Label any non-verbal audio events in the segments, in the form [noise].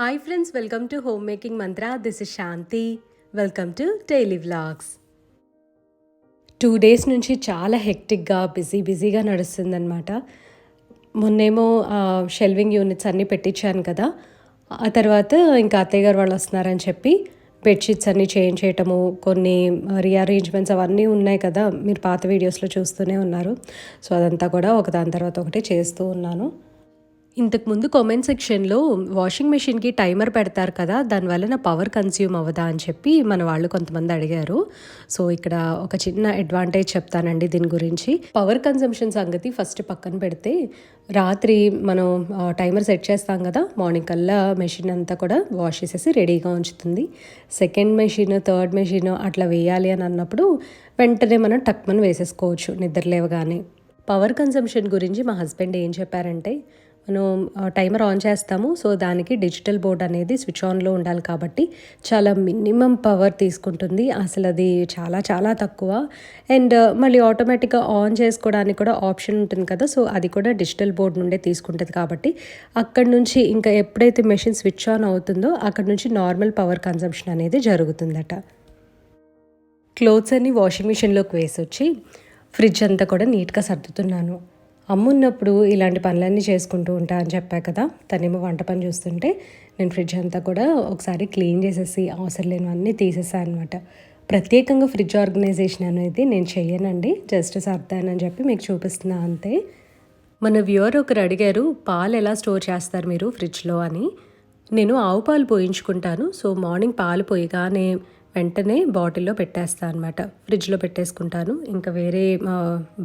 Hi friends welcome to home making mantra this is Shanti welcome to daily vlogs two days నుంచి చాలా హెక్టిక్గా busy బిజీగా నడుస్తుందన్నమాట. మొన్నేమో షెల్వింగ్ units అన్నీ పెట్టించాను కదా. ఆ తర్వాత ఇంకా అత్తయ్య గారు వాళ్ళు వస్తున్నారని చెప్పి బెడ్షీట్స్ అన్నీ చేంజ్ చేయటము కొన్ని రీఅరేంజ్మెంట్స్ అవన్నీ ఉన్నాయి కదా. మీరు పాత వీడియోస్లో చూస్తూనే ఉన్నారు. సో అదంతా కూడా ఒక దాని తర్వాత ఒకటి చేస్తూ ఉన్నాను. ఇంతకుముందు కామెంట్ సెక్షన్లో వాషింగ్ మెషిన్కి టైమర్ పెడతారు కదా దానివల్ల నా పవర్ కన్స్యూమ్ అవ్వదా అని చెప్పి మన వాళ్ళు కొంతమంది అడిగారు. సో ఇక్కడ ఒక చిన్న అడ్వాంటేజ్ చెప్తానండి దీని గురించి. పవర్ కన్సంప్షన్ సంగతి ఫస్ట్ పక్కన పెడితే రాత్రి మనం టైమర్ సెట్ చేస్తాం కదా మార్నింగ్ కల్లా మెషిన్ అంతా కూడా వాష్ చేసేసి రెడీగా ఉంచుతుంది. సెకండ్ మెషిన్ థర్డ్ మెషిన్ అట్లా వేయాలి అని అన్నప్పుడు వెంటనే మనం టక్మన్ వేసేసుకోవచ్చు నిద్ర లేవగానే. పవర్ కన్సంప్షన్ గురించి మా హస్బెండ్ ఏం చెప్పారంటే టైమర్ ఆన్ చేస్తాము. సో దానికి డిజిటల్ బోర్డ్ అనేది స్విచ్ ఆన్లో ఉండాలి కాబట్టి చాలా మినిమం పవర్ తీసుకుంటుంది. అసలు అది చాలా చాలా తక్కువ. అండ్ మళ్ళీ ఆటోమేటిక్గా ఆన్ చేసుకోవడానికి కూడా ఆప్షన్ ఉంటుంది కదా. సో అది కూడా డిజిటల్ బోర్డ్ నుండే తీసుకుంటుంది కాబట్టి అక్కడ నుంచి ఇంకా ఎప్పుడైతే మెషిన్ స్విచ్ ఆన్ అవుతుందో అక్కడ నుంచి నార్మల్ పవర్ కన్సంప్షన్ అనేది జరుగుతుందట. క్లోత్స్ అన్ని వాషింగ్ మిషన్లోకి వేసి వచ్చి ఫ్రిడ్జ్ అంతా కూడా నీట్గా సర్దుతున్నాను. అమ్మున్నప్పుడు ఇలాంటి పనులన్నీ చేసుకుంటూ ఉంటా అని చెప్పా కదా. తనేమో వంట పని చూస్తుంటే నేను ఫ్రిడ్జ్ అంతా కూడా ఒకసారి క్లీన్ చేసేసి అవసరం లేనివన్నీ తీసేసాను అనమాట ప్రత్యేకంగా ఫ్రిడ్జ్ ఆర్గనైజేషన్ అనేది నేను చేయనండి జస్ట్ సర్దానని చెప్పి మీకు చూపిస్తున్నా అంతే. మన వ్యూవర్ ఒకరు అడిగారు పాలు ఎలా స్టోర్ చేస్తారు మీరు ఫ్రిడ్జ్లో? అని. నేను ఆవు పాలు పోయించుకుంటాను. సో మార్నింగ్ పాలు పోయగానే వెంటనే బాటిల్లో పెట్టేస్తాను అనమాట ఫ్రిడ్జ్లో పెట్టేసుకుంటాను. ఇంకా వేరే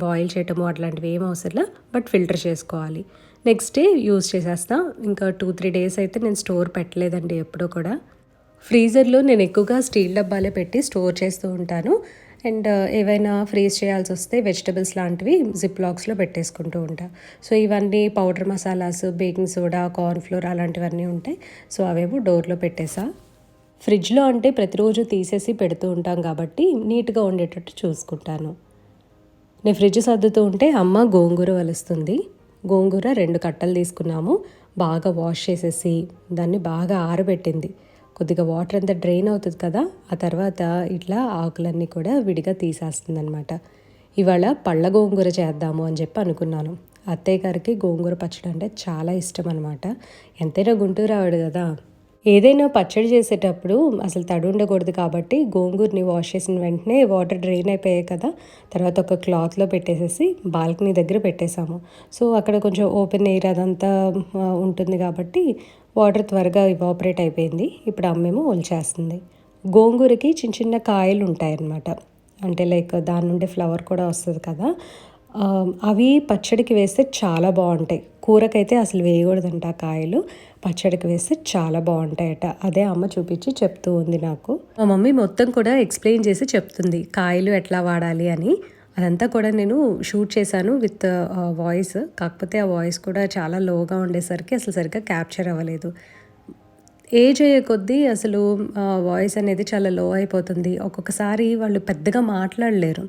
బాయిల్ చేయటము అట్లాంటివి ఏం అవసరంలా బట్ ఫిల్టర్ చేసుకోవాలి. నెక్స్ట్ డే యూస్ చేసేస్తాను ఇంకా టూ త్రీ డేస్ అయితే నేను స్టోర్ పెట్టలేదండి ఎప్పుడూ కూడా. ఫ్రీజర్లో నేను ఎక్కువగా స్టీల్ డబ్బాలే పెట్టి స్టోర్ చేస్తూ ఉంటాను. అండ్ ఏవైనా ఫ్రీజ్ చేయాల్సి వస్తే వెజిటబుల్స్ లాంటివి జిప్ లాక్స్లో పెట్టేసుకుంటూ ఉంటా. సో ఇవన్నీ powder masalas baking soda cornflour అలాంటివన్నీ ఉంటాయి. సో అవేమో డోర్లో పెట్టేసా. ఫ్రిడ్జ్లో అంటే ప్రతిరోజు తీసేసి పెడుతూ ఉంటాం కాబట్టి నీట్గా ఉండేటట్టు చూసుకుంటాను. నేను ఫ్రిడ్జ్ సర్దుతూ ఉంటే అమ్మ గోంగూర వలుస్తుంది. గోంగూర రెండు కట్టలు తీసుకున్నాము. బాగా వాష్ చేసేసి దాన్ని బాగా ఆరబెట్టింది. కొద్దిగా వాటర్ అంతా డ్రైన్ అవుతుంది కదా ఆ తర్వాత ఇట్లా ఆకులన్నీ కూడా విడిగా తీసేస్తుంది అనమాట ఇవాళ పళ్ళ గోంగూర చేద్దాము అని చెప్పి అనుకున్నాను. అత్తయ్య గారికి గోంగూర పచ్చడి అంటే చాలా ఇష్టం అనమాట ఎంతైనా గుంటూరు ఆవిడ కదా ఏదైనా పచ్చడి చేసేటప్పుడు అసలు తడి ఉండకూడదు కాబట్టి గోంగూరని వాష్ చేసిన వెంటనే వాటర్ డ్రైన్ అయిపోయాయి కదా. తర్వాత ఒక క్లాత్లో పెట్టేసేసి బాల్కనీ దగ్గర పెట్టేశాము. సో అక్కడ కొంచెం ఓపెన్ ఎయిర్ అదంతా ఉంటుంది కాబట్టి వాటర్ త్వరగా ఇవాపరేట్ అయిపోయింది. ఇప్పుడు అమ్మేమో ఒలిచేస్తుంది. గోంగూరకి చిన్న చిన్న కాయలు ఉంటాయన్నమాట. అంటే లైక్ దాని నుండి ఫ్లవర్ కూడా వస్తుంది కదా. అవి పచ్చడికి వేస్తే చాలా బాగుంటాయి. కూరకైతే అసలు వేయకూడదంట ఆ కాయలు. పచ్చడికి వేస్తే చాలా బాగుంటాయట. అదే అమ్మ చూపించి చెప్తూ ఉంది నాకు. మా మమ్మీ మొత్తం కూడా ఎక్స్ప్లెయిన్ చేసి చెప్తుంది కాయలు ఎట్లా వాడాలి అని. అదంతా కూడా నేను షూట్ చేశాను విత్ వాయిస్. కాకపోతే ఆ వాయిస్ కూడా చాలా లోగా ఉండేసరికి అసలు సరిగ్గా క్యాప్చర్ అవ్వలేదు. ఏజ్ అయ్యే కొద్దీ అసలు వాయిస్ అనేది చాలా లో అయిపోతుంది. ఒక్కొక్కసారి వాళ్ళు పెద్దగా మాట్లాడలేరు.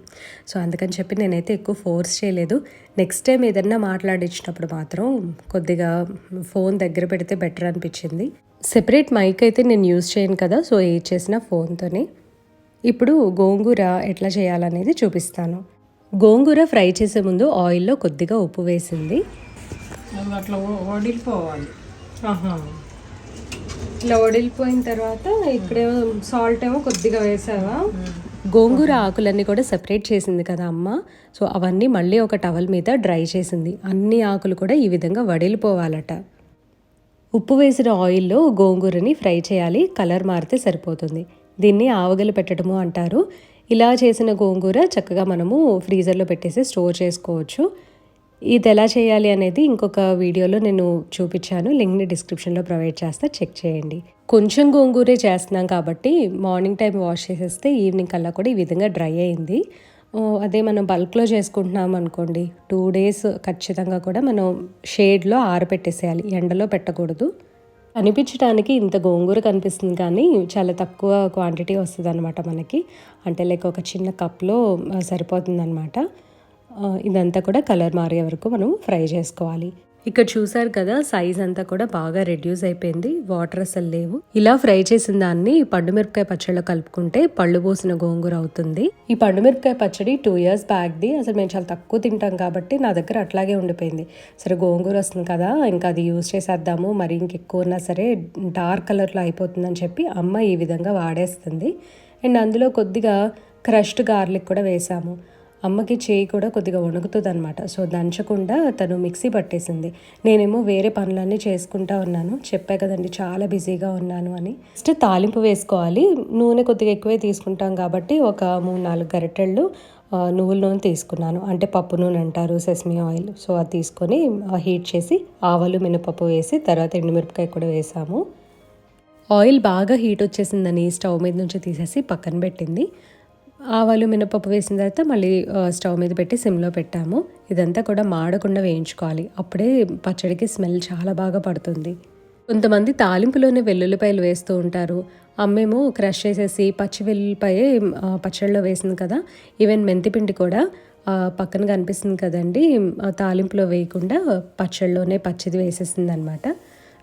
సో అందుకని చెప్పి నేనైతే ఎక్కువ ఫోర్స్ చేయలేదు. నెక్స్ట్ టైం ఏదన్నా మాట్లాడించినప్పుడు మాత్రం కొద్దిగా ఫోన్ దగ్గర పెడితే బెటర్ అనిపించింది. సెపరేట్ మైక్ అయితే నేను యూజ్ చేయను కదా సో ఏజ్ చేసిన ఫోన్తోనే ఇప్పుడు గోంగూర ఎట్లా చేయాలనేది చూపిస్తాను. గోంగూర ఫ్రై చేసే ముందు ఆయిల్లో కొద్దిగా ఉప్పు వేసింది. అట్లా వడిలిపోవాలి ఇట్లా వడిలిపోయిన తర్వాత ఇక్కడేమో సాల్ట్ ఏమో కొద్దిగా వేసావా? గోంగూర ఆకులన్నీ కూడా సెపరేట్ చేసింది కదా అమ్మ. సో అవన్నీ మళ్ళీ ఒక టవల్ మీద డ్రై చేసింది. అన్ని ఆకులు కూడా ఈ విధంగా వడిలిపోవాలట. ఉప్పు వేసిన ఆయిల్లో గోంగూరని ఫ్రై చేయాలి. కలర్ మారితే సరిపోతుంది. దీన్ని ఆవగలు పెట్టడము అంటారు. ఇలా చేసిన గోంగూర చక్కగా మనము ఫ్రీజర్లో పెట్టేసి స్టోర్ చేసుకోవచ్చు. ఇది ఎలా చేయాలి అనేది ఇంకొక వీడియోలో నేను చూపించాను. లింక్ని డిస్క్రిప్షన్లో ప్రొవైడ్ చేస్తా. చెక్ చేయండి. కొంచెం గోంగూరే చేస్తున్నాం కాబట్టి మార్నింగ్ టైం వాష్ చేసేస్తే ఈవినింగ్ కల్లా కూడా ఈ విధంగా డ్రై అయింది. అదే మనం బల్క్లో చేసుకుంటున్నాం అనుకోండి. టూ డేస్ ఖచ్చితంగా కూడా మనం షేడ్లో ఆరబెట్టేసేయాలి ఎండలో పెట్టకూడదు. కనిపించడానికి ఇంత గోంగూర కనిపిస్తుంది కానీ చాలా తక్కువ క్వాంటిటీ వస్తుంది అనమాట మనకి. అంటే లైక్ ఒక చిన్న కప్లో సరిపోతుంది అనమాట ఇదంతా కూడా కలర్ మారే వరకు మనం ఫ్రై చేసుకోవాలి. ఇక్కడ చూసారు కదా సైజ్ అంతా కూడా బాగా రెడ్యూస్ అయిపోయింది. వాటర్ అసలు లేవు. ఇలా ఫ్రై చేసిన దాన్ని పండు మిరపకాయ పచ్చడిలో కలుపుకుంటే పళ్ళు పోసిన గోంగూర అవుతుంది. ఈ పండుమిరపకాయ పచ్చడి టూ ఇయర్స్ బ్యాక్ది అసలు మేము చాలా తక్కువ తింటాం కాబట్టి నా దగ్గర అట్లాగే ఉండిపోయింది. సరే గోంగూర వస్తుంది కదా ఇంకా అది యూజ్ చేసేద్దాము. మరి ఇంకెక్కువ ఉన్నా సరే డార్క్ కలర్లో అయిపోతుందని చెప్పి అమ్మ ఈ విధంగా వాడేస్తుంది. అండ్ అందులో కొద్దిగా క్రష్డ్ గార్లిక్ కూడా వేసాము. అమ్మకి చేయి కూడా కొద్దిగా వణుకుతుంది అనమాట సో దంచకుండా తను మిక్సీ పట్టేసింది. నేనేమో వేరే పనులన్నీ చేసుకుంటా ఉన్నాను. చెప్పా కదండి చాలా బిజీగా ఉన్నాను అని. ఫస్ట్ తాలింపు వేసుకోవాలి. నూనె కొద్దిగా ఎక్కువే తీసుకుంటాం కాబట్టి ఒక మూడు నాలుగు గరిటెళ్ళు నువ్వుల నూనె తీసుకున్నాను. అంటే పప్పు నూనె అంటారు సెస్మి ఆయిల్. సో అది తీసుకొని హీట్ చేసి ఆవాలు మినపప్పు వేసి తర్వాత ఎండుమిరపకాయ కూడా వేసాము. ఆయిల్ బాగా హీట్ వచ్చేసిందని స్టవ్ మీద నుంచి తీసేసి పక్కన పెట్టింది. ఆవాలు మినపప్పు వేసిన తర్వాత మళ్ళీ స్టవ్ మీద పెట్టి సిమ్లో పెట్టాము. ఇదంతా కూడా మాడకుండా వేయించుకోవాలి. అప్పుడే పచ్చడికి స్మెల్ చాలా బాగా పడుతుంది. కొంతమంది తాలింపులోనే వెల్లుల్లిపాయలు వేస్తూ ఉంటారు. అమ్మేమో క్రష్ చేసేసి పచ్చి వెల్లుల్లిపాయ పచ్చడిలో వేసింది కదా. ఈవెన్ మెంతిపిండి కూడా పక్కన కనిపిస్తుంది కదండి. తాలింపులో వేయకుండా పచ్చడిలోనే పచ్చిది వేసేసింది అనమాట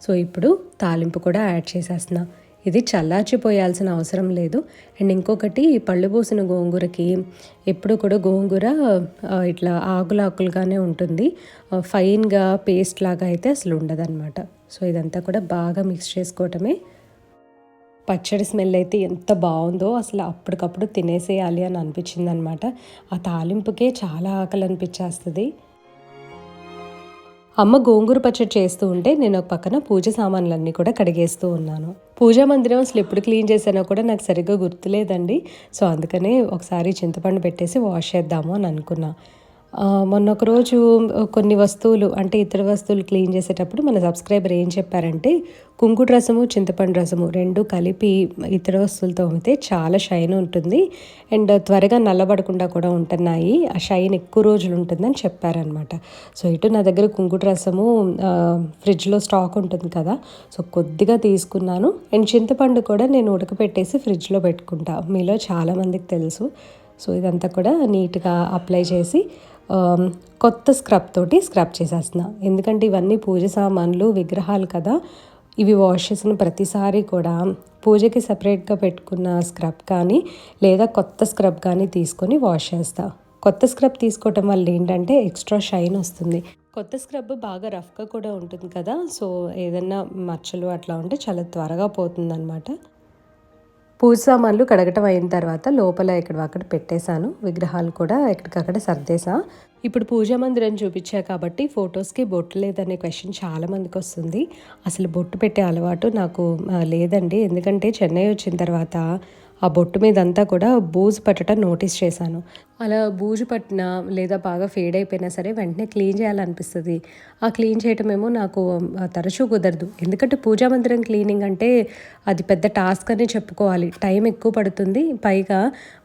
సో ఇప్పుడు తాలింపు కూడా యాడ్ చేసేస్తున్నాను ఇది చల్లార్చిపోయాల్సిన అవసరం లేదు. అండ్ ఇంకొకటి పళ్ళు పోసిన గోంగూరకి ఎప్పుడు కూడా గోంగూర ఇట్లా ఆకులు ఆకులుగానే ఉంటుంది. ఫైన్గా పేస్ట్ లాగా అయితే అసలు ఉండదన్నమాట. సో ఇదంతా కూడా బాగా మిక్స్ చేసుకోవటమే. పచ్చడి స్మెల్ అయితే ఎంత బాగుందో అసలు అప్పటికప్పుడు తినేసేయాలి అని అనిపించింది అనమాట ఆ తాలింపుకే చాలా ఆకలి అనిపించేస్తుంది. అమ్మ గోంగూర పచ్చడి చేస్తూ ఉంటే నేను ఒక పక్కన పూజ సామాన్లన్నీ కూడా కడిగేస్తూ ఉన్నాను. పూజా మందిరం అసలు ఎప్పుడు క్లీన్ చేసానో కూడా నాకు సరిగ్గా గుర్తులేదండి. సో అందుకనే ఒకసారి చింతపండు పెట్టేసి వాష్ చేద్దాము అని అనుకున్నా. మొన్న ఒక రోజు కొన్ని వస్తువులు అంటే ఇతర వస్తువులు క్లీన్ చేసేటప్పుడు మన సబ్స్క్రైబర్ ఏం చెప్పారంటే కుంకుడు రసము చింతపండు రసము రెండు కలిపి ఇతర వస్తువులతో అమ్మితే చాలా షైన్ ఉంటుంది. అండ్ త్వరగా నల్లబడకుండా కూడా ఉంటున్నాయి. ఆ షైన్ ఎక్కువ రోజులు ఉంటుందని చెప్పారనమాట. సో ఇటు నా దగ్గర కుంకుడు రసము ఫ్రిడ్జ్లో స్టాక్ ఉంటుంది కదా సో కొద్దిగా తీసుకున్నాను. అండ్ చింతపండు కూడా నేను ఉడకపెట్టేసి ఫ్రిడ్జ్లో పెట్టుకుంటా. మీలో చాలామందికి తెలుసు. సో ఇదంతా కూడా నీట్గా అప్లై చేసి కొత్త స్క్రబ్ తోటి స్క్రబ్ చేసేస్తున్నా. ఎందుకంటే ఇవన్నీ పూజ సామాన్లు విగ్రహాలు కదా. ఇవి వాష్ చేసిన ప్రతిసారి కూడా పూజకి సపరేట్గా పెట్టుకున్న స్క్రబ్ కానీ లేదా కొత్త స్క్రబ్ కానీ తీసుకొని వాష్ చేస్తా. కొత్త స్క్రబ్ తీసుకోవటం వల్ల ఏంటంటే ఎక్స్ట్రా షైన్ వస్తుంది. కొత్త స్క్రబ్ బాగా రఫ్గా కూడా ఉంటుంది కదా. సో ఏదన్నా మచ్చలు అట్లా ఉంటే చాలా త్వరగా పోతుందన్నమాట. పూజ సామాన్లు కడగటం అయిన తర్వాత లోపల ఇక్కడ అక్కడ పెట్టేశాను. విగ్రహాలు కూడా ఎక్కడికక్కడ సర్దేశా. ఇప్పుడు పూజా మందిరం చూపించా కాబట్టి ఫొటోస్కి బొట్టు లేదనే క్వశ్చన్ చాలా మందికి వస్తుంది. అసలు బొట్టు పెట్టే అలవాటు నాకు లేదండి. ఎందుకంటే చెన్నై వచ్చిన తర్వాత ఆ బొట్టు మీద అంతా కూడా బూజు పట్టడం నోటీస్ చేశాను. అలా బూజు పట్టిన లేదా బాగా ఫేడ్ అయిపోయినా సరే వెంటనే క్లీన్ చేయాలనిపిస్తుంది. ఆ క్లీన్ చేయటమేమో నాకు తరచూ కుదరదు. ఎందుకంటే పూజా మందిరం క్లీనింగ్ అంటే అది పెద్ద టాస్క్ అని చెప్పుకోవాలి. టైం ఎక్కువ పడుతుంది. పైగా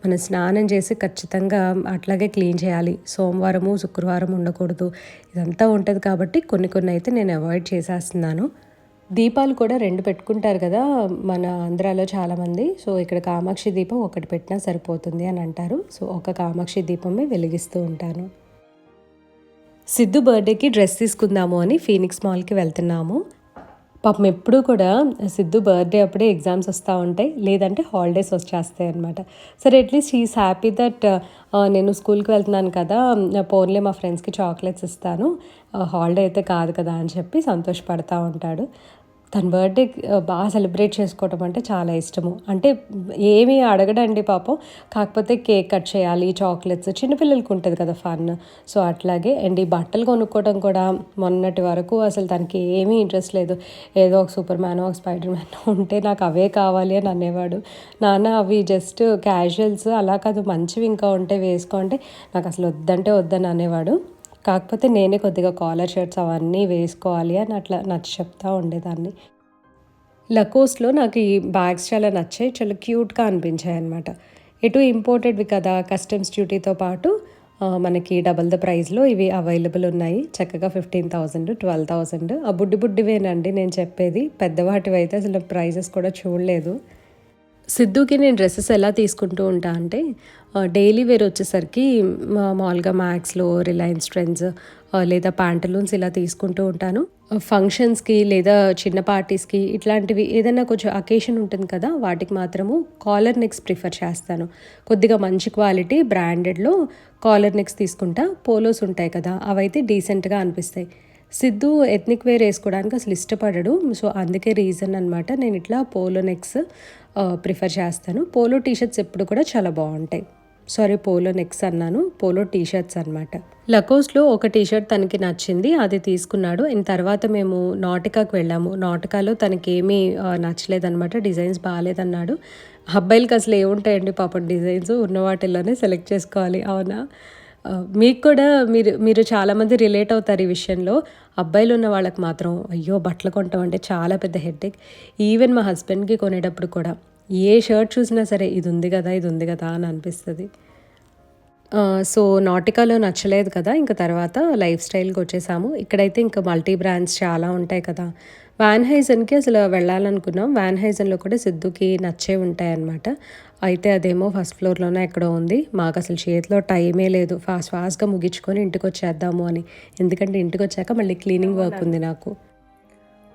మనం స్నానం చేసి ఖచ్చితంగా అట్లాగే క్లీన్ చేయాలి. సోమవారము శుక్రవారం ఉండకూడదు. ఇదంతా ఉంటుంది కాబట్టి కొన్ని కొన్ని అయితే నేను అవాయిడ్ చేసేస్తున్నాను. దీపాలు కూడా రెండు పెట్టుకుంటారు కదా మన ఆంధ్రాలో చాలామంది. సో ఇక్కడ కామాక్షి దీపం ఒకటి పెట్టినా సరిపోతుంది అని అంటారు. సో ఒక కామాక్షి దీపమే వెలిగిస్తూ ఉంటాను. సిద్ధు బర్త్డేకి డ్రెస్ తీసుకుందాము అని ఫీనిక్స్ మాల్కి వెళ్తున్నాము. పాపం ఎప్పుడూ కూడా సిద్ధు బర్త్డే అప్పుడే ఎగ్జామ్స్ వస్తూ ఉంటాయి. లేదంటే హాలిడేస్ వచ్చేస్తాయి అనమాట సరే అట్లీస్ట్ ఈస్ హ్యాపీ దట్ నేను స్కూల్కి వెళ్తున్నాను కదా పోన్లే మా ఫ్రెండ్స్కి చాక్లెట్స్ ఇస్తాను. హాలిడే అయితే కాదు కదా అని చెప్పి సంతోషపడతా ఉంటాడు. తన బర్త్డే బాగా సెలబ్రేట్ చేసుకోవటం అంటే చాలా ఇష్టము. అంటే ఏమీ అడగడండి పాపం. కాకపోతే కేక్ కట్ చేయాలి చాక్లెట్స్ చిన్నపిల్లలకి ఉంటుంది కదా ఫన్. సో అట్లాగే అండ్ ఈ బట్టలు కొనుక్కోవడం కూడా మొన్నటి వరకు అసలు తనకి ఏమీ ఇంట్రెస్ట్ లేదు. ఏదో ఒక సూపర్ మ్యాన్ ఒక స్పైడర్ మ్యాన్ ఉంటే నాకు అవే కావాలి అని అనేవాడు. నాన్న అవి జస్ట్ క్యాజువల్స్ అలా కాదు మంచివి ఇంకా ఉంటే వేసుకో అంటే నాకు అసలు వద్దంటే వద్దని అనేవాడు. కాకపోతే నేనే కొద్దిగా కాలర్ షర్ట్స్ అవన్నీ వేసుకోవాలి అని అట్లా నచ్చి చెప్తా ఉండేదాన్ని. లకోస్లో నాకు ఈ బ్యాగ్స్ చాలా నచ్చాయి చాలా క్యూట్గా అనిపించాయి అనమాట ఎటు ఇంపోర్టెడ్వి కదా కస్టమ్స్ డ్యూటీతో పాటు మనకి డబల్ ద ప్రైస్లో ఇవి అవైలబుల్ ఉన్నాయి. చక్కగా ఫిఫ్టీన్ థౌజండ్ ట్వెల్వ్ థౌజండ్. ఆ బుడ్డి బుడ్డివేనండి నేను చెప్పేది. పెద్దవాటివి అయితే అసలు ప్రైజెస్ కూడా చూడలేదు. సిద్ధుకి నేను డ్రెస్సెస్ ఎలా తీసుకుంటూ ఉంటా అంటే డైలీ వేర్ వచ్చేసరికి మా- మామూలుగా మ్యాక్స్లో రిలయన్స్ ట్రెండ్స్ లేదా ప్యాంటలూన్స్ ఇలా తీసుకుంటూ ఉంటాను. ఫంక్షన్స్కి లేదా చిన్న పార్టీస్కి ఇట్లాంటివి ఏదైనా కొంచెం అకేషన్ ఉంటుంది కదా వాటికి మాత్రము కాలర్ నెక్స్ ప్రిఫర్ చేస్తాను. కొద్దిగా మంచి క్వాలిటీ బ్రాండెడ్లో కాలర్ నెక్స్ తీసుకుంటా పోలోస్ ఉంటాయి కదా అవైతే డీసెంట్గా అనిపిస్తాయి. సిద్ధు ఎథ్నిక్ వేర్ వేసుకోవడానికి అసలు ఇష్టపడడు. సో అందుకే రీజన్ అనమాట నేను ఇట్లా పోలో నెక్స్ ప్రిఫర్ చేస్తాను. పోలో టీషర్ట్స్ ఎప్పుడు కూడా చాలా బాగుంటాయి. సారీ పోలో నెక్స్ అన్నాను. పోలో టీషర్ట్స్ అనమాట లకోస్లో ఒక టీషర్ట్ తనకి నచ్చింది. అది తీసుకున్నాడు. ఇన్ తర్వాత మేము నాటికాకు వెళ్ళాము. నాటికాలో తనకి ఏమీ నచ్చలేదన్నమాట. డిజైన్స్ బాగాలేదన్నాడు. అబ్బాయిలకి అసలు ఏముంటాయండి? పాపం డిజైన్స్ ఉన్న వాటిల్లోనే సెలెక్ట్ చేసుకోవాలి. అవునా? మీకు కూడా మీరు మీరు చాలామంది రిలేట్ అవుతారు ఈ విషయంలో. అబ్బాయిలు ఉన్న వాళ్ళకి మాత్రం అయ్యో బట్టలు కొంటాం అంటే చాలా పెద్ద హెడ్ఏక్ ఈవెన్ మా హస్బెండ్కి కొనేటప్పుడు కూడా ఏ షర్ట్ చూసినా సరే ఇది ఉంది కదా ఇది ఉంది కదా అని అనిపిస్తుంది. సో నాటికాలో నచ్చలేదు కదా ఇంకా తర్వాత లైఫ్ స్టైల్కి వచ్చేసాము. ఇక్కడైతే ఇంకా మల్టీ బ్రాండ్స్ చాలా ఉంటాయి కదా. వ్యాన్ హైజన్కి అసలు వెళ్ళాలనుకున్నాం. వ్యాన్ హైజన్లో కూడా సిద్ధుకి నచ్చే ఉంటాయి అన్నమాట అయితే అదేమో ఫస్ట్ ఫ్లోర్లోనే ఎక్కడో ఉంది. మాకు అసలు చేతిలో టైమే లేదు. ఫాస్ట్ ఫాస్ట్గా ముగించుకొని ఇంటికి వచ్చేద్దాము అని. ఎందుకంటే ఇంటికి వచ్చాక మళ్ళీ క్లీనింగ్ వర్క్ ఉంది నాకు.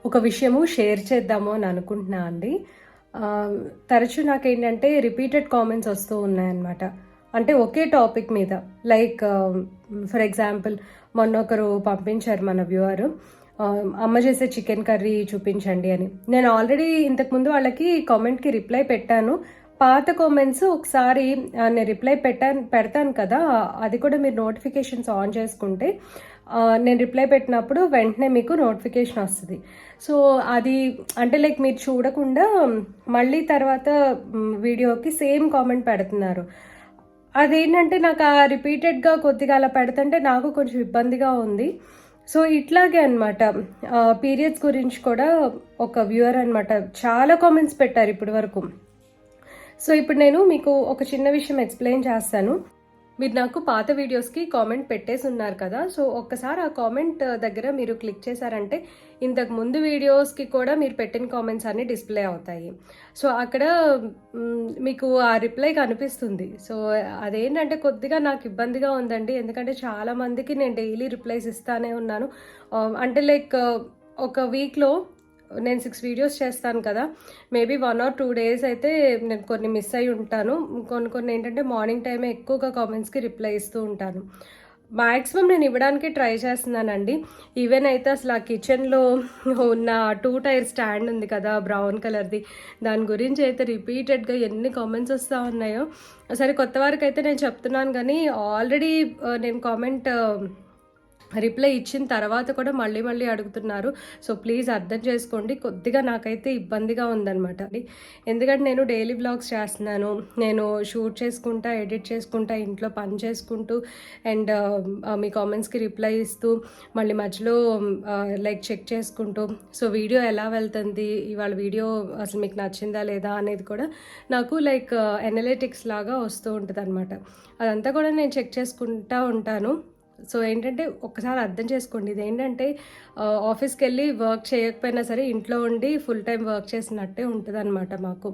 ఒక విషయము షేర్ చేద్దాము అని అనుకుంటున్నా అండి. తరచూ నాకేంటంటే రిపీటెడ్ కామెంట్స్ వస్తూ ఉన్నాయన్నమాట. అంటే ఒకే టాపిక్ మీద. లైక్ ఫర్ ఎగ్జాంపుల్ మొన్న ఒకరు పంపించారు మన వ్యూవర్. అమ్మ చేసే చికెన్ కర్రీ చూపించండి అని. నేను ఆల్రెడీ ఇంతకుముందు వాళ్ళకి కామెంట్కి రిప్లై పెట్టాను. పాత కామెంట్స్ ఒకసారి నేను రిప్లై పెట్టాను పెడతాను కదా అది కూడా మీరు నోటిఫికేషన్స్ ఆన్ చేసుకుంటే నేను రిప్లై పెట్టినప్పుడు వెంటనే మీకు నోటిఫికేషన్ వస్తుంది. సో అది అంటే లైక్ మీరు చూడకుండా మళ్ళీ తర్వాత వీడియోకి సేమ్ కామెంట్ పెడుతున్నారు. అదేంటంటే నాకు ఆ రిపీటెడ్గా కొద్దిగా అలా పెడుతుంటే నాకు కొంచెం ఇబ్బందిగా ఉంది. సో ఇట్లాగే అనమాట పీరియడ్స్ గురించి కూడా ఒక వ్యూవర్ అనమాట చాలా కామెంట్స్ పెట్టారు ఇప్పటి వరకు సో ఇప్పుడు నేను మీకు ఒక చిన్న విషయం ఎక్స్ప్లెయిన్ చేస్తాను. మీరు నాకు పాత వీడియోస్కి కామెంట్ పెట్టేసి ఉన్నారు కదా సో ఒక్కసారి ఆ కామెంట్ uh, దగ్గర మీరు క్లిక్ చేశారంటే ఇంతకు ముందు వీడియోస్కి కూడా మీరు పెట్టిన కామెంట్స్ అన్ని డిస్ప్లే అవుతాయి. సో అక్కడ మీకు ఆ రిప్లై కనిపిస్తుంది. సో అదేంటంటే కొద్దిగా నాకు ఇబ్బందిగా ఉందండి. ఎందుకంటే చాలా మందికి నేను డైలీ రిప్లైస్ ఇస్తానే ఉన్నాను. Uh, అంటే లైక్ uh, ఒక వీక్లో నేను సిక్స్ వీడియోస్ చేస్తాను కదా. Maybe one or two days అయితే నేను కొన్ని మిస్ అయి ఉంటాను. కొన్ని కొన్ని ఏంటంటే మార్నింగ్ టైమే ఎక్కువగా కామెంట్స్కి రిప్లై ఇస్తూ ఉంటాను. మ్యాక్సిమం నేను ఇవ్వడానికి ట్రై చేస్తున్నానండి. ఈవెన్ అయితే అసలు ఆ కిచెన్లో ఉన్న టూ టైర్ స్టాండ్ ఉంది కదా బ్రౌన్ కలర్ది దాని గురించి అయితే రిపీటెడ్గా ఎన్ని కామెంట్స్ వస్తూ ఉన్నాయో. సరే కొత్త వారికి అయితే నేను చెప్తున్నాను కానీ ఆల్రెడీ uh, నేను కామెంట్ రిప్లై ఇచ్చిన తర్వాత కూడా మళ్ళీ మళ్ళీ అడుగుతున్నారు. సో ప్లీజ్ అర్థం చేసుకోండి. కొద్దిగా నాకైతే ఇబ్బందిగా ఉందన్నమాట. ఎందుకంటే నేను డైలీ బ్లాగ్స్ చేస్తున్నాను. నేను షూట్ చేసుకుంటా ఎడిట్ చేసుకుంటా ఇంట్లో పని చేసుకుంటూ అండ్ మీ కామెంట్స్కి రిప్లై ఇస్తూ మళ్ళీ మధ్యలో లైక్ చెక్ చేసుకుంటూ. సో వీడియో ఎలా వెళ్తుంది? ఇవాళ వీడియో అసలు మీకు నచ్చిందా లేదా అనేది కూడా నాకు లైక్ ఎనలిటిక్స్ లాగా వస్తూ ఉంటుంది అనమాట అదంతా కూడా నేను చెక్ చేసుకుంటా ఉంటాను. సో ఏంటంటే ఒక్కసారి అర్థం చేసుకోండి. ఇది ఏంటంటే ఆఫీస్కి వెళ్ళి వర్క్ చేయకపోయినా సరే ఇంట్లో ఉండి ఫుల్ టైం వర్క్ చేసినట్టే ఉంటుంది అనమాట మాకు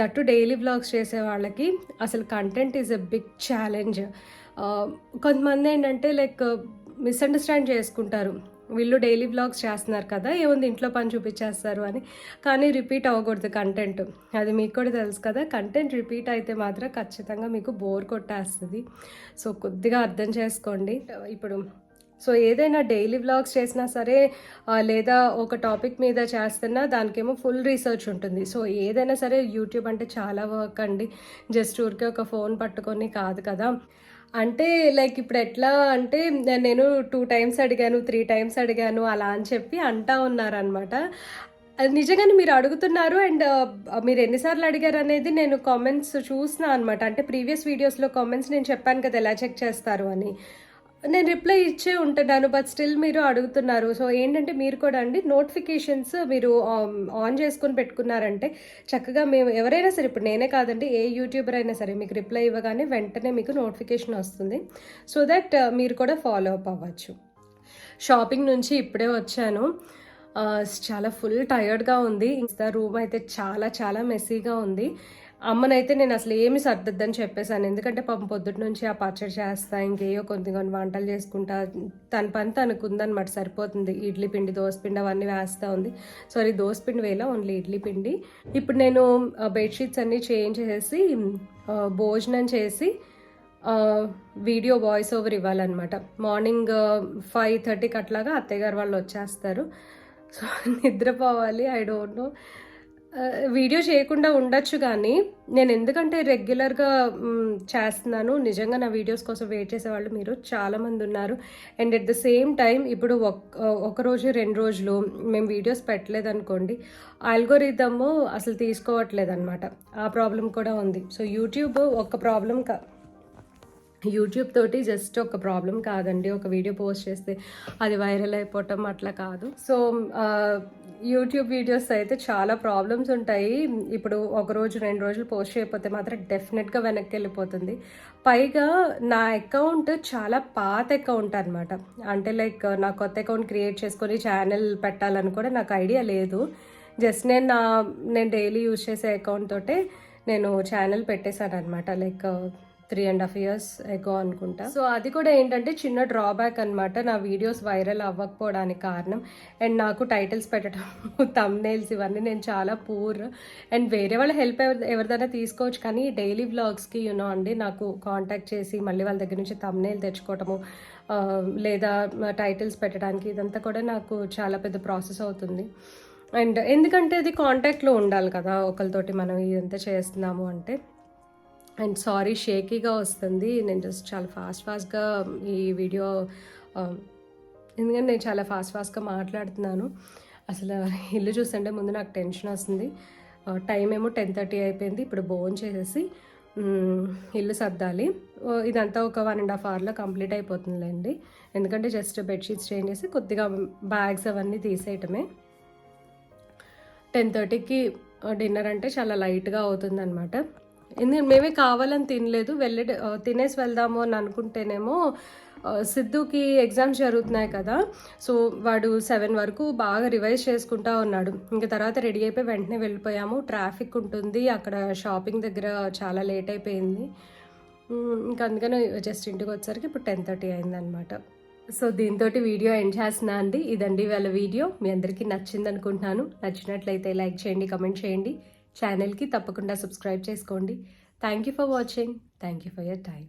దట్టు డైలీ బ్లాగ్స్ చేసే వాళ్ళకి అసలు content is a big challenge. కొంతమంది ఏంటంటే లైక్ మిస్అండర్స్టాండ్ చేసుకుంటారు. వీళ్ళు డైలీ బ్లాగ్స్ చేస్తున్నారు కదా ఏముంది ఇంట్లో పని చూపించేస్తారు అని. కానీ రిపీట్ అవ్వకూడదు కంటెంట్ అది మీకు కూడా తెలుసు కదా కంటెంట్ రిపీట్ అయితే మాత్రం ఖచ్చితంగా మీకు బోర్ కొట్టేస్తుంది. సో కొద్దిగా అర్థం చేసుకోండి. ఇప్పుడు సో ఏదైనా డైలీ వ్లాగ్స్ చేసినా సరే లేదా ఒక టాపిక్ మీద చేస్తున్నా దానికేమో ఫుల్ రీసెర్చ్ ఉంటుంది. సో ఏదైనా సరే యూట్యూబ్ అంటే చాలా వర్క్ అండి. జస్ట్ ఊరికే ఒక ఫోన్ పట్టుకొని కాదు కదా. అంటే లైక్ ఇప్పుడు ఎట్లా అంటే నేను టూ టైమ్స్ అడిగాను త్రీ టైమ్స్ అడిగాను అలా అని చెప్పి అంటా ఉన్నారనమాట అది నిజంగానే మీరు అడుగుతున్నారు అండ్ మీరు ఎన్నిసార్లు అడిగారు అనేది నేను కామెంట్స్ చూసిన అనమాట అంటే ప్రీవియస్ వీడియోస్లో కామెంట్స్ నేను చెప్పాను కదా ఎలా చెక్ చేస్తారు అని. నేను రిప్లై ఇచ్చే ఉంటున్నాను బట్ స్టిల్ మీరు అడుగుతున్నారు. సో ఏంటంటే మీరు కూడా అండి నోటిఫికేషన్స్ మీరు um, ఆన్ చేసుకొని పెట్టుకున్నారంటే చక్కగా మేము ఎవరైనా సరే ఇప్పుడు నేనే కాదండి ఏ యూట్యూబర్ అయినా సరే మీకు రిప్లై ఇవ్వగానే వెంటనే మీకు నోటిఫికేషన్ వస్తుంది. సో దట్ uh, మీరు కూడా ఫాలో అప్ అవ్వచ్చు. షాపింగ్ నుంచి ఇప్పుడే వచ్చాను. Uh, చాలా ఫుల్ టయర్డ్గా ఉంది. ఇంకా రూమ్ అయితే చాలా చాలా మెస్సీగా ఉంది. అమ్మనైతే నేను అసలు ఏమి సర్దద్దని చెప్పేశాను. ఎందుకంటే పాపం పొద్దుటి నుంచి ఆ పచ్చడి చేస్తా ఇంకేయో కొన్ని కొన్ని వంటలు చేసుకుంటా తన పని తనకు ఉందన్నమాట సరిపోతుంది. ఇడ్లీ పిండి దోసపిండి అవన్నీ వేస్తూ ఉంది. సారీ దోశ పిండి వేలా ఓన్లీ ఇడ్లీ పిండి. ఇప్పుడు నేను బెడ్షీట్స్ అన్నీ చేంజ్ చేసి భోజనం చేసి వీడియో వాయిస్ ఓవర్ ఇవ్వాలన్నమాట. మార్నింగ్ ఫైవ్ థర్టీకి అట్లాగా అత్తయ్య గారు వాళ్ళు వచ్చేస్తారు. సో [laughs] నిద్రపోవాలి ఐ డోంట్ నో వీడియో చేయకుండా ఉండొచ్చు కానీ నేను ఎందుకంటే రెగ్యులర్గా చేస్తున్నాను. నిజంగా నా వీడియోస్ కోసం వెయిట్ చేసేవాళ్ళు మీరు చాలామంది ఉన్నారు. And at the same time ఇప్పుడు ఒక రోజు రెండు రోజులు మేము వీడియోస్ పెట్టలేదు అనుకోండి ఆల్గోరిథమ్ అసలు తీసుకోవట్లేదు అనమాట ఆ ప్రాబ్లం కూడా ఉంది. సో యూట్యూబ్ ఒక ప్రాబ్లం కా యూట్యూబ్ తోటి జస్ట్ ఒక ప్రాబ్లం కాదండి. ఒక వీడియో పోస్ట్ చేస్తే అది వైరల్ అయిపోవటం అట్లా కాదు. సో యూట్యూబ్ వీడియోస్ అయితే చాలా ప్రాబ్లమ్స్ ఉంటాయి. ఇప్పుడు ఒక రోజు రెండు రోజులు పోస్ట్ చేయకపోతే మాత్రం డెఫినెట్గా వెనక్కి వెళ్ళిపోతుంది. పైగా నా అకౌంట్ చాలా పాత అకౌంట్ అనమాట అంటే లైక్ నా కొత్త అకౌంట్ క్రియేట్ చేసుకొని ఛానల్ పెట్టాలని కూడా నాకు ఐడియా లేదు. జస్ట్ నేను నా నేను డైలీ యూజ్ చేసే అకౌంట్ తోటే నేను ఛానల్ పెట్టేశాను అనమాట like three and half years ago అనుకుంటా. సో అది కూడా ఏంటంటే చిన్న డ్రాబ్యాక్ అనమాట నా వీడియోస్ వైరల్ అవ్వకపోవడానికి కారణం. అండ్ నాకు టైటిల్స్ పెట్టడం [laughs] తమ్నేల్స్ ఇవన్నీ నేను చాలా పూర్ అండ్ వేరే వాళ్ళ హెల్ప్ ఎవరిదైనా తీసుకోవచ్చు. కానీ డైలీ వ్లాగ్స్కి యూనో అండి నాకు కాంటాక్ట్ చేసి మళ్ళీ వాళ్ళ దగ్గర నుంచి తమ్నేల్ తెచ్చుకోవటము లేదా టైటిల్స్ పెట్టడానికి ఇదంతా కూడా నాకు చాలా పెద్ద ప్రాసెస్ అవుతుంది. అండ్ ఎందుకంటే అది కాంటాక్ట్లో ఉండాలి కదా ఒకరితోటి మనం ఇదంతా చేస్తున్నాము అంటే. అండ్ సారీ షేకీగా వస్తుంది. నేను జస్ట్ చాలా ఫాస్ట్ ఫాస్ట్గా ఈ వీడియో ఎందుకంటే నేను చాలా ఫాస్ట్ ఫాస్ట్గా మాట్లాడుతున్నాను. అసలు ఇల్లు చూస్తుంటే ముందు నాకు టెన్షన్ వస్తుంది. టైం ఏమో టెన్ థర్టీ అయిపోయింది. ఇప్పుడు బోన్ చేసేసి ఇల్లు సర్దాలి. ఇదంతా ఒక వన్ అండ్ హాఫ్ అవర్లో కంప్లీట్ అయిపోతుందిలేండి. ఎందుకంటే జస్ట్ బెడ్షీట్స్ చేంజ్ చేసి కొద్దిగా బ్యాగ్స్ అవన్నీ తీసేయటమే. టెన్ థర్టీకి డిన్నర్ అంటే చాలా లైట్గా అవుతుంది అనమాట ఎందుకంటే మేమే కావాలని తినలేదు వెళ్ళే తినేసి వెళ్దాము అని అనుకుంటేనేమో సిద్ధుకి ఎగ్జామ్స్ జరుగుతున్నాయి కదా సో వాడు సెవెన్ వరకు బాగా రివైజ్ చేసుకుంటా ఉన్నాడు. ఇంకా తర్వాత రెడీ అయిపోయి వెంటనే వెళ్ళిపోయాము. ట్రాఫిక్ ఉంటుంది అక్కడ షాపింగ్ దగ్గర చాలా లేట్ అయిపోయింది. ఇంకా అందుకని జస్ట్ ఇంటికి వచ్చేసరికి ఇప్పుడు టెన్ థర్టీ అయిందనమాట సో దీంతో వీడియో ఎండ్ చేస్తున్నా అండి. ఇదండి వాళ్ళ వీడియో. మీ అందరికీ నచ్చింది అనుకుంటున్నాను నచ్చినట్లయితే లైక్ చేయండి కమెంట్ చేయండి. ఛానల్కి తప్పకుండా సబ్స్క్రైబ్ చేసుకోండి. Thank you for watching thank you for your time